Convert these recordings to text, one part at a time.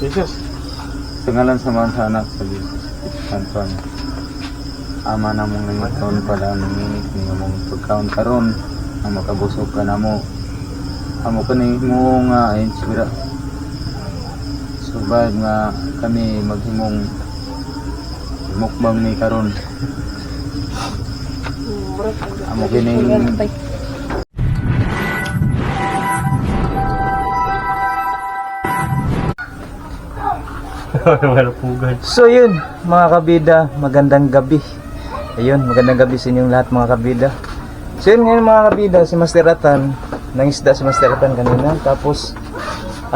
Jesus. Sa ngalan sa mga sa anak sa Jesus. Santuan. Ama na mong nangiton pala nanginit niyo mong pagkaon karon na makabusog ka na mo. Amo ka ni mo nga inspira. Survive nga kami maghimong mukbang ni karon. Amo kining So yun, mga kabida, magandang gabi. Ayun, magandang gabi sa inyong lahat mga kabida. So yun ngayon mga kabida, si Master Atan, nangisda si Master Atan kanina. Tapos,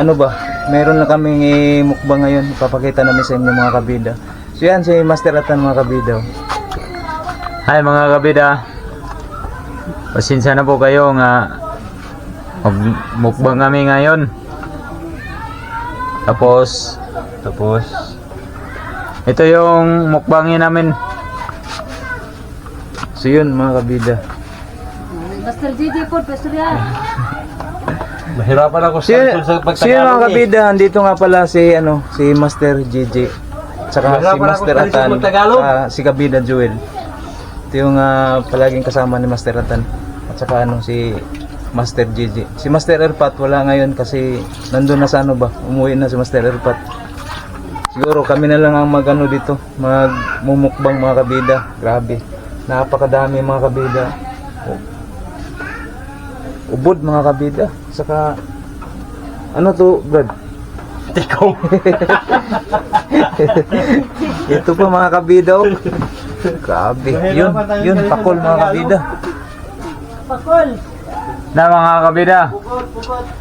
ano ba, meron na kaming eh, mukbang ngayon. Ipapakita namin sa inyo mga kabida. So yan, si Master Atan mga kabida. Hi mga kabida. Pasensya na po kayo nga mukbang kami ngayon. Tapos tapos ito yung mukbangin namin. So yun mga kabida. Master Gigi po, Pastor yan. Mahirapan ako So yun, sa so yun mga kabida, andito nga pala si, ano, si Master JJ. Tsaka si Master sa Atan, ah, si Kabida Joel. Ito yung ah, palaging kasama ni Master Atan. At saka ano, si Master JJ. Si Master Erpat wala ngayon kasi nandun na sa ano ba, umuwi na si Master Erpat. Siguro kami na lang ang magano dito, magmumukbang mga kabida. Grabe. Napakadami mga kabida. Oh. Ubod mga kabida. Saka ano to, Brad? Tikaw. Ito pa mga kabida oh. Grabe. Yun, yun, pakol mga kabida. Pakol. Na mga kabida.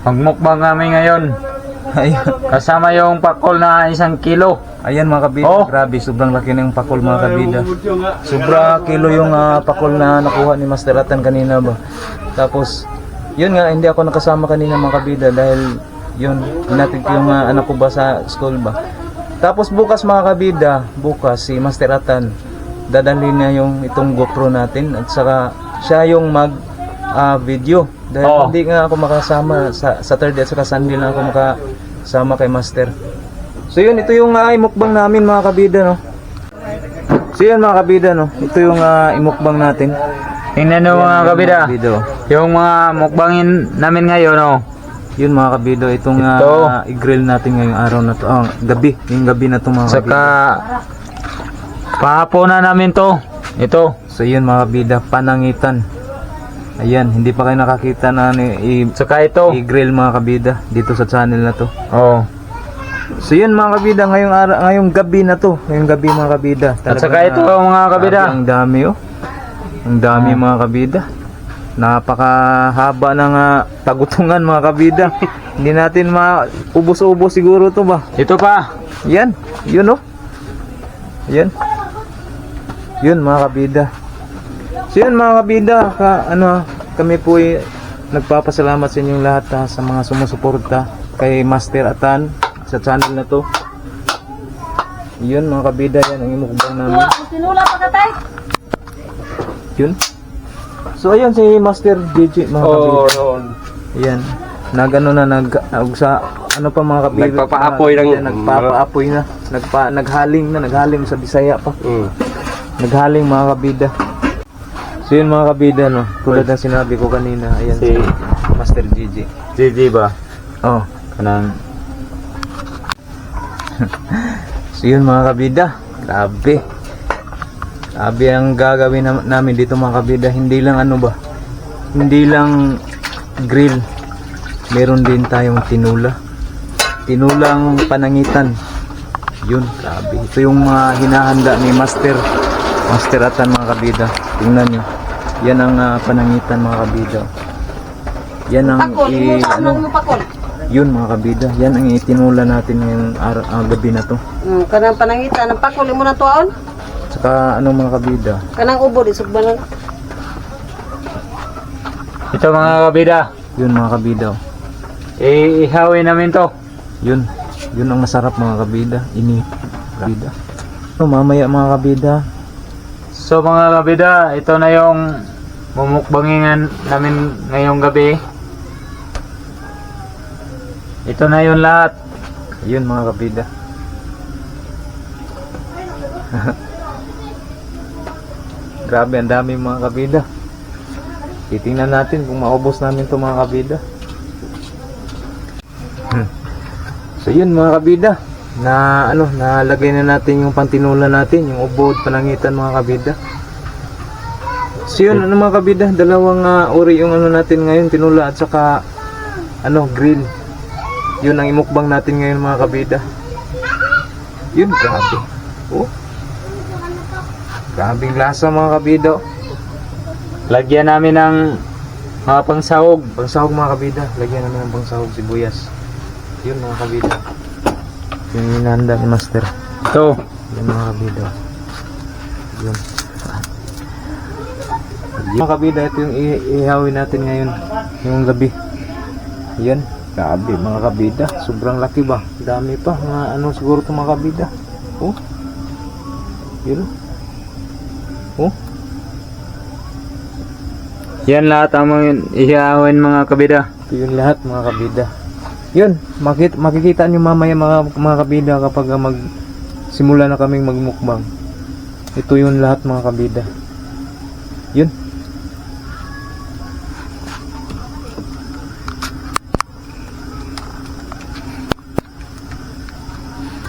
Magmukbang kami ngayon. Ayun. Kasama yung pakol na isang kilo. Ayan mga kabida, Oh. grabe, sobrang laki ng pakol mga kabida. Sobra kilo yung ah, pakol na nakuha ni Master Atan kanina ba. Tapos, yun nga, hindi ako nakasama kanina mga kabida dahil yun, hinatid ko yung ah, anak ko ba sa school ba. Tapos bukas mga kabida, bukas si Master Atan, dadalhin niya yung itong GoPro natin at saka siya yung mag ah, video. Dahil Oh. hindi nga ako makasama sa Saturday at saka Sunday lang ako makasama kay Master. So yun, ito yung uh, imukbang namin mga kabida, no? So yun mga kabida, no? Ito yung uh, imukbang natin. Tingnan nyo mga kabida. Kabida, oh. Yung mga mukbangin namin ngayon oh. Yun mga kabida, itong uh, Ito. i-grill natin ngayong araw na to. Ah, gabi, yung gabi na to mga kabida. Saka pahapo na namin to. Ito. So yun mga kabida, panangitan. Ayan, hindi pa kayo nakakita na ni- i- Saka ito. i-grill mga kabida dito sa channel na to. Oh. So yun mga kabida, ngayong, ara- ngayong gabi na to. Ngayong gabi mga kabida. At saka ito mga kabida. Grabe, ang dami oh. Ang dami mga kabida. Napakahaba ng ah, tagutungan mga kabida. Hindi natin maubos-ubos siguro to ba. Ito pa. Yan, yun oh. Yan. Yun mga kabida. So yun mga kabida, ka, ano, kami po ay nagpapasalamat sa inyong lahat ha, sa mga sumusuporta kay Master Atan sa channel na to. Yun mga kabida, yan ang imukbang namin. Sinula pa ka. Yun. So ayun si Master DJ mga Oo, kabida. noon. Ayan. Nagano na nag ag- sa ano pa mga kabida. Nagpapaapoy lang. Ayan, Nagpapaapoy na. Nagpa naghaling na, naghaling sa Bisaya pa. Mm. Naghaling mga kabida. So yun mga kabida no. Tulad ng sinabi ko kanina, ayan si, Si Master DJ. GG ba? Oh. Kanang So yun mga kabida. Grabe. Grabe ang gagawin nam- namin dito mga kabida. Hindi lang ano ba. Hindi lang grill. Meron din tayong tinula. Tinulang panangitan. Yun, grabe. Ito yung mga hinahanda ni Master. Master Atan mga kabida. Tingnan nyo. Yan ang ah, panangitan mga kabida. Yan ang Pakol, i, ano, pakol. yun mga kabida. Yan ang itinula natin ngayong araw, ah, gabi na to. Hmm, kanang panangita, ng pakol, mo na tuwaon. Saka ano mga kabida. Kanang ubo, isog ba lang. ito mga kabida. Yun mga kabida. oh. Eh, ihawin namin to. Yun. Yun ang masarap mga kabida. Ini. Kabida. So, mamaya mga kabida. So mga kabida, ito na yung mumukbangingan namin ngayong gabi. Ito na yung lahat. Ayun mga kabida. Grabe, ang dami mga kabida. Titingnan natin kung maubos namin to mga kabida. So yun mga kabida, na ano, nalagay na natin yung pantinula natin, yung ubod, panangitan mga kabida. So yun, ano mga kabida, dalawang ah, uri yung ano natin ngayon, tinula at saka ano, grill. Yun ang imukbang natin ngayon mga kabida. Yun, grabe. Oh. Grabing lasa mga kabida. Lagyan namin ng mga pangsahog. Pangsahog mga kabida. Lagyan namin ng pangsahog sibuyas. Yun mga kabida. Yung inanda ni Master. Ito. Yun mga kabida. Yun. Mga kabida, ito yung ihawin natin ngayon. Yung gabi. Yan. Grabe mga kabida. Sobrang laki ba? Dami pa. Mga ano siguro itong mga kabida. Oh. Yun. Oh. Yan lahat ang mga ihawin mga kabida. Ito yung lahat mga kabida. Yun, makita, makikita nyo mamaya mga, mga kabida kapag mag simula na kaming magmukbang. Ito yung lahat mga kabida. Yun.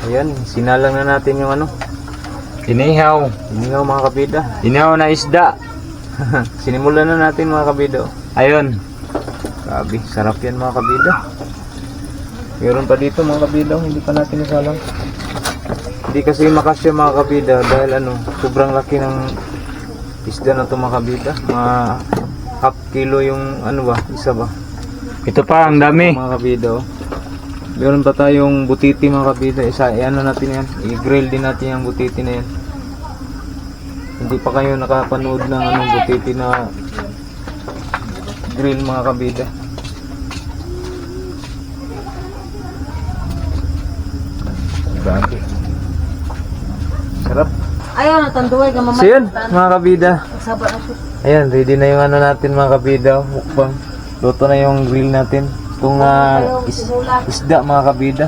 Ayan, sinalang na natin yung ano. Inihaw. Inihaw mga kabida. Inihaw na isda. Sinimulan na natin mga kabida. oh. Ayun. Grabe, sarap yan mga kabida. Meron pa dito mga kabida, hindi pa natin isalang. Hindi kasi makasya mga kabida dahil ano, sobrang laki ng isda na to mga kabida. Mga half kilo yung ano ba, isa ba? Ito pa, ang dami. Mga kabida oh. Meron pa tayong butiti mga kabida. Isa, ano natin yan, i-grill din natin yung butiti na yan. Hindi pa kayo nakapanood ng anong butiti na grill mga kabida. Grabe. Sarap. Ayaw na tanduay ka mamaya. So yun, mga kabida. Ayan, ready na yung ano natin mga kabida. Mukbang. Luto na yung grill natin. Itong ah, is- isda mga kabida.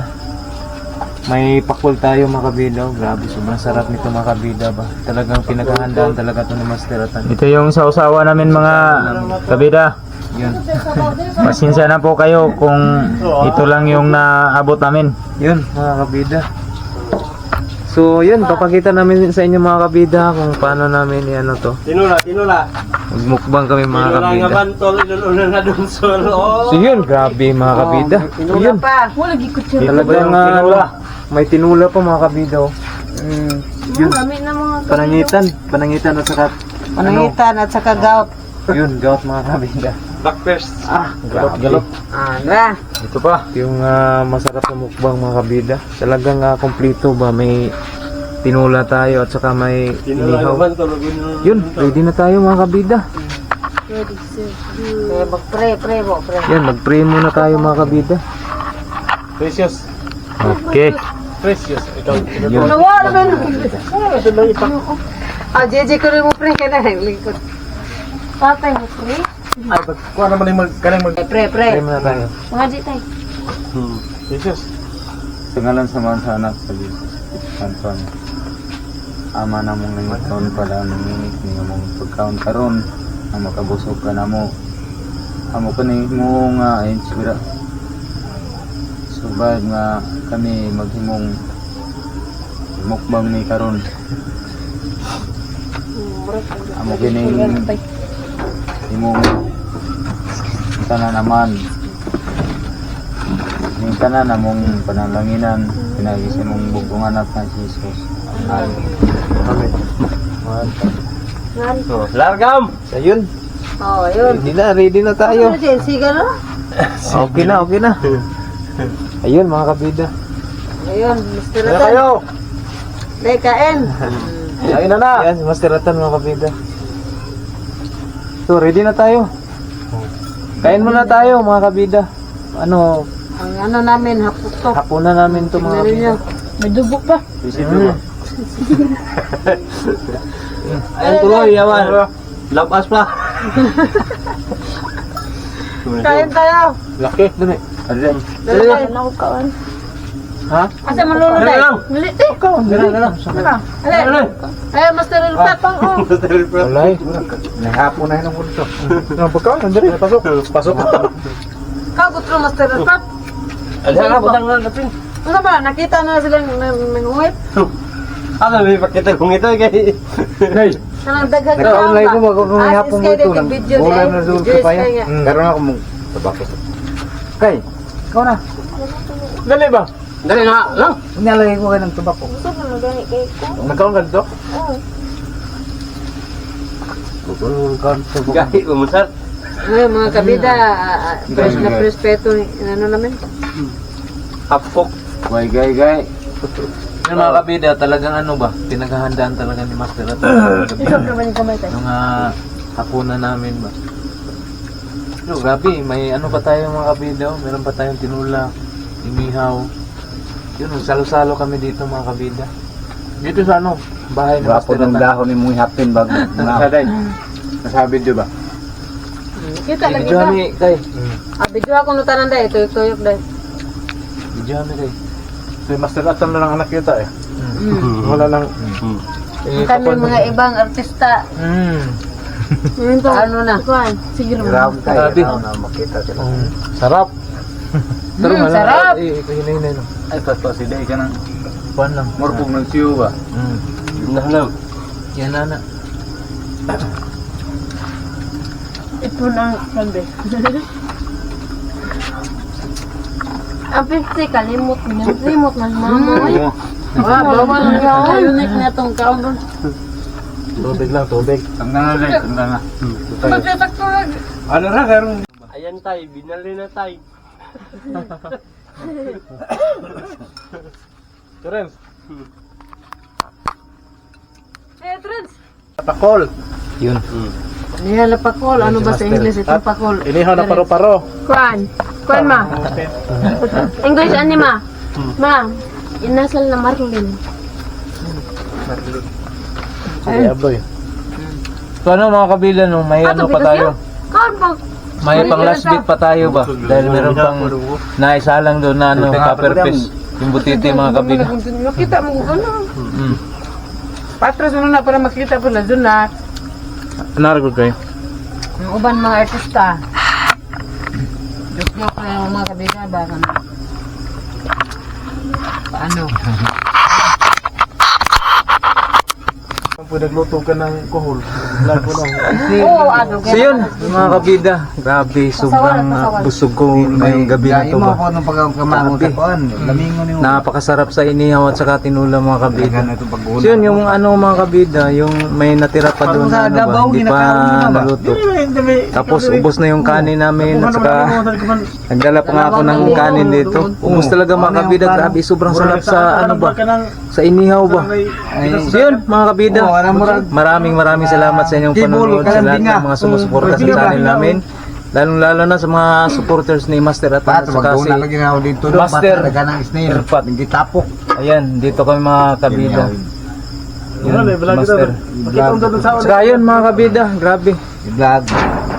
May pakul tayo mga kabida. Oh, Grabe, sobrang sarap nito mga kabida ba. Talagang pinaghahandaan talaga ito ni Master Atan. Ito yung sausawa namin mga kabida. Yun. Pasensya na po kayo kung ito lang yung naabot namin. Yun, mga kabida. So, yun, papakita namin sa inyo mga kabida kung paano namin ano to. Tinula, tinula. Magmukbang kami mga Tinula nga kabida. bantol, inuluna na dun solo. So yun, grabe mga kabida. So yun, Pa, wala gikot siya. talagang ah, ano, may tinula pa mga kabida. oh. Mm, yun, Kami na mga panangitan, panangitan at saka ano, panangitan at saka gout. yun, gout mga kabida. Back first. Ah, grabe. Galop. Ah, na. Ito pa, yung ah, masarap na mukbang mga kabida. Talagang uh, kompleto ba, may tinula tayo at saka may inihaw. Yun, ready na tayo mga kabida. Eh, magpre, pre mo, pre. Yan, mag-pray muna tayo mga kabida. Precious. Okay. Precious. Ikaw. Yun. Nawala ba na? Ah, JJ ko rin mo pre ka na. Lingkod. Patay mo pre? Ay, pag kuha naman yung mag, kanang mag... Pre, Pray pre. muna tayo. Mga di tayo. Hmm. Precious. Sa ngalan sa mga anak sa Diyos. Santuan. Ama na mong nangiton pala ang nanginit niya mong pagkaon karon na makabusog ka na mo. Amo ka ni mo nga inspira. Subad nga kami maghimong mukbang ni karon. Amo kini imong sana naman yung tanan namong panalanginan pinagisi mong bugungan at ng Jesus Amen. Amen. So, largam! So, yun. Oh, ayun. Ready na, ready na tayo. Ano siga na? Okay na, okay na. Ayun mga kabida. Ayun, Mr. Kaya Ratan. kayo. Dahil kain. Ayun na na. Yan, Master Ratan mga kabida. So, ready na tayo. Kain muna tayo mga kabida. Ano, Ang ano namin, hapok to. hapunan namin to mga Ano kabida. May dubok pa. Mm. Ayun tuloy, yaman. Labas pa. Kain tayo. Laki. Dali. Adem, Dali, ako kawan. Ha? Asa man lolo Dali dai? lang. Dali ti. Dala, dala. Ale. Ay, Master Elpat pang oh. Walay. Nahapon na yun ang multo. Ano ba ka? Nandari. Pasok. Pasok. Kagot ro Master Elpat. Alha nga, butang nga natin. Ano ba? Nakita na silang nangunguit. Ako, may pakita kong ito kay... Hey. Kanang daghan Naka-online ko mag kung Ah, hapon iskay ito. Wala eh. na doon sa paya. Karoon ako mong tabako. Kay, ikaw na. Dali ba? Dali na, lang. Nilalagay ko kayo ng tabako. Gusto mo na gani kay ko? Nagkaroon ka dito? Gahi, umusat. Ay, mga kabida, ah, ah, pres na prespeto, ano namin? Hapok. Gay, gay, gay. Yung mga kabida, talagang ano ba? Pinaghahandaan talaga ni Master at Ikaw naman yung kamay tayo. mga hapunan namin ba? Yo, grabe, may ano pa tayo mga kabida, oh. meron pa tayong tinula, imihaw. Yun, salo-salo kami dito mga kabida. Dito sa ano, bahay ni Wapo Master ng at dahon ni mong hapin bago. Saday. Nasabi di ba? Kita lagi Video ka. kami, kay. Ah, video ako nutanan dahil, tuyok tuyok dahil. Video kami, kay. Si Master Atom na lang anak kita eh. Mm. Wala lang. Eh, Kami kapag- mga ibang artista. Mm. Ano na? Sige Grabe kayo. Grabe. Grabe na makita sila. Mm. Sarap. Pero Mm, malang- sarap. Eh, hinay-hinay lang. Ay, pato si Day ka nang Kuhan lang. morbog ng siyo ba? Mm. Nahanap. Yan na na. Ito na sabi. Ang 50, kalimot niya. Kalimot na mama. Ano? Ah, bawal na yun. Unique na itong kaon doon. Tubig lang, tubig. Ang nangalay, ang nanga. Magsasak lang. Ano ra, karong Ayan tay, binali na tay. Terence. Eh, Trans. Pakol. Yun. Niya na pakol. Ano ba sa English itong pakol? Inihaw na paro-paro. Kuan. Kuan ma. English ani ma. Ma. Inasal na Marlin. Sige, aboy. So ano mga kabila no, may ano pa tayo? Kaon pa. May pang last bit pa tayo ba? Dahil meron pang naisalang doon na ano, copper piece. Yung butiti mga kabila. Kita mo ano. Mm. Patros mo na para makita po na doon na. Naragod kayo? Ang uban mga artista. Joke-joke na yung mga kabiga ba? Ano? Paano? Kung nagluto ka ng kuhol, Oo, ano. So yun, mga kabida, grabe, sobrang uh, busog ko ngayong gabi na to Imo ba. Grabe. Napakasarap sa inihaw at saka tinula mga kabida. So yun, yung ano mga kabida, yung may natira pa doon na ano ba, hindi pa naluto. Tapos ubos na yung kanin namin at saka nagdala pa nga ako ng kanin dito. Ubos talaga mga kabida, grabe, sobrang sarap sa ano ba, sa inihaw ba. So yun, mga kabida, maraming maraming salamat sa inyong panonood sa lahat ng mga sumusuporta sa channel namin. Lalong lalo na sa mga supporters ni Master at Pat, saka si dito. Master. Master. ng snail. Erpat. Hindi tapok. Ayan, dito kami mga kabida. Yun. Master. Doon Saka yun mga kabida, grabe. Vlog.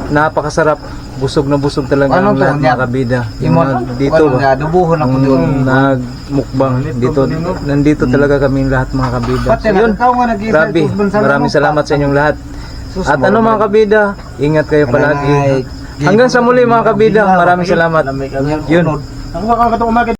Napakasarap. Busog na busog talaga ang lahat niya? mga kabida. Yung mga dito Ano, ba? Dubuhon ako doon. Yung nagmukbang dito. Nandito talaga kami lahat mga kabida. Pati So na, yun, ikaw nga nag-isa. grabe. Maraming salamat sa inyong lahat. At ano mga kabida, ingat kayo palagi. Hanggang sa muli mga kabida, maraming salamat. Yun. Ang mga kakatong umaga